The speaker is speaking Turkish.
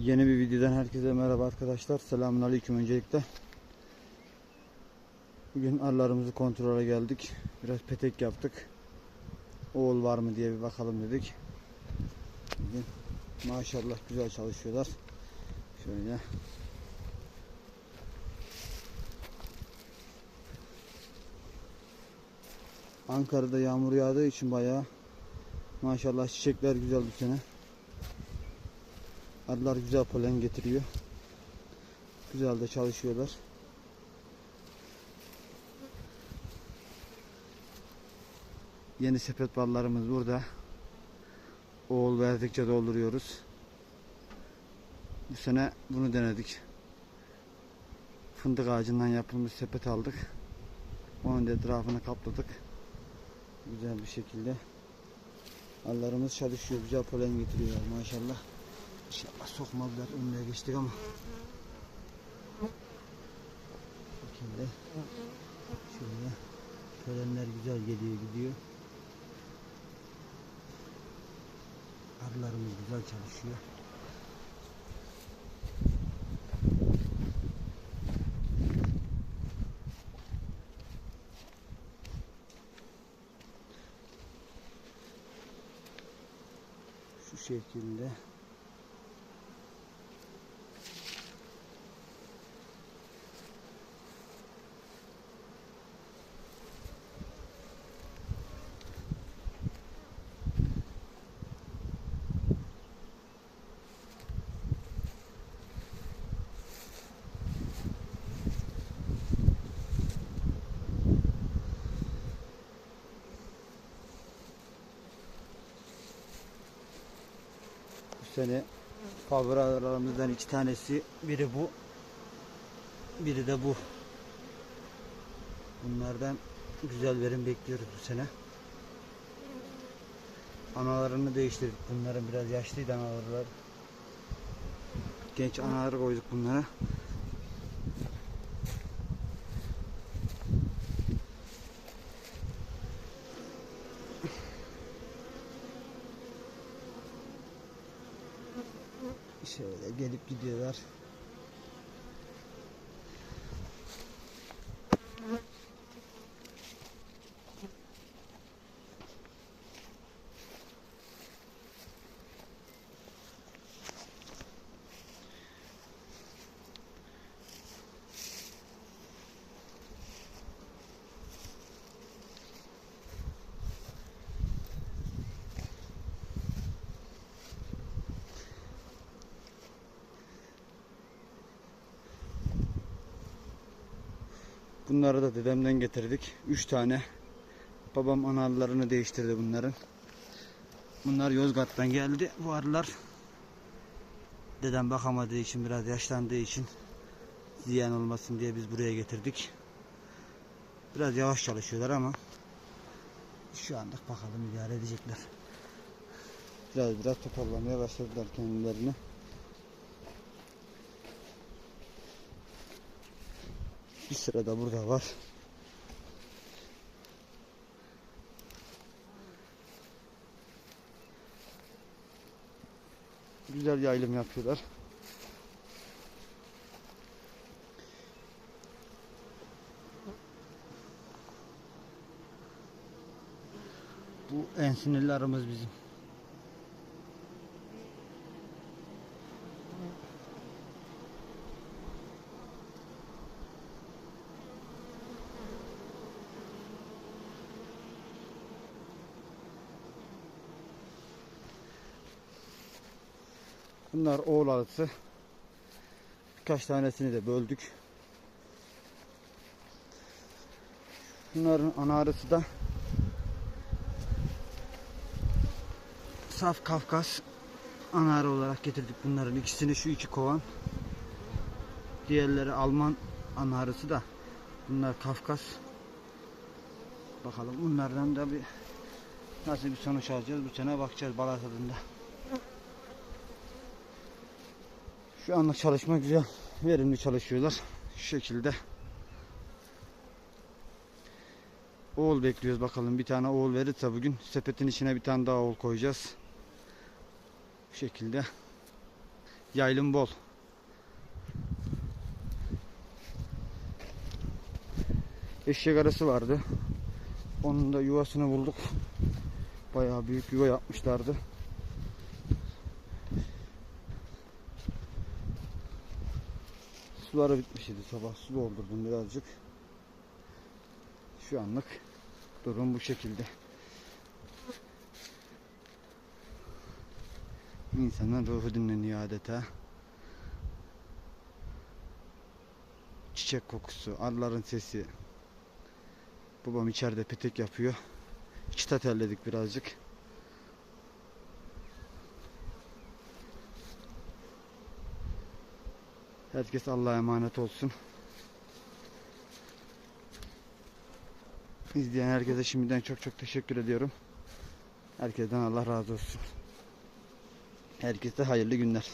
Yeni bir videodan herkese merhaba arkadaşlar. Selamun aleyküm öncelikle. Bugün arılarımızı kontrole geldik. Biraz petek yaptık. Oğul var mı diye bir bakalım dedik. Bugün maşallah güzel çalışıyorlar. Şöyle. Ankara'da yağmur yağdığı için bayağı maşallah çiçekler güzel bu sene. Arılar güzel polen getiriyor. Güzel de çalışıyorlar. Yeni sepet ballarımız burada. Oğul verdikçe dolduruyoruz. Bu sene bunu denedik. Fındık ağacından yapılmış sepet aldık. Onun etrafını kapladık. Güzel bir şekilde. Arılarımız çalışıyor. Güzel polen getiriyor maşallah. İnşallah sokmadılar. Önüne geçtik ama. Şekilde. Şöyle. Polenler güzel geliyor gidiyor. Arılarımız güzel çalışıyor. Şu şekilde. Sene favorilerimizden iki tanesi biri bu biri de bu. Bunlardan güzel verim bekliyoruz bu sene. Analarını değiştirdik. Bunların biraz yaşlıydı anaları. Genç anaları koyduk bunlara. Şöyle gelip gidiyorlar. Bunları da dedemden getirdik. Üç tane. Babam analarını değiştirdi bunların. Bunlar Yozgat'tan geldi. Bu arılar dedem bakamadığı için biraz yaşlandığı için ziyan olmasın diye biz buraya getirdik. Biraz yavaş çalışıyorlar ama şu anda bakalım idare edecekler. Biraz biraz toparlamaya başladılar kendilerini. Bir sıra da burada var. Güzel yaylım yapıyorlar. Bu en sinirli aramız bizim. Bunlar oğul arısı. Birkaç tanesini de böldük. Bunların ana arısı da saf Kafkas ana arı olarak getirdik bunların ikisini şu iki kovan. Diğerleri Alman ana arısı da bunlar Kafkas. Bakalım bunlardan da bir nasıl bir sonuç alacağız bu sene bakacağız bal tadında. Şu anlık çalışma güzel. Verimli çalışıyorlar. Şu şekilde. Oğul bekliyoruz bakalım. Bir tane oğul verirse bugün sepetin içine bir tane daha oğul koyacağız. Bu şekilde. Yaylım bol. Eşek arası vardı. Onun da yuvasını bulduk. Bayağı büyük yuva yapmışlardı. Suları bitmiş idi sabah. Su doldurdum birazcık. Şu anlık durum bu şekilde. İnsanın ruhu dinleniyor adeta. Çiçek kokusu, arıların sesi. Babam içeride petek yapıyor. Çıta terledik birazcık. Herkes Allah'a emanet olsun. İzleyen herkese şimdiden çok çok teşekkür ediyorum. Herkesten Allah razı olsun. Herkese hayırlı günler.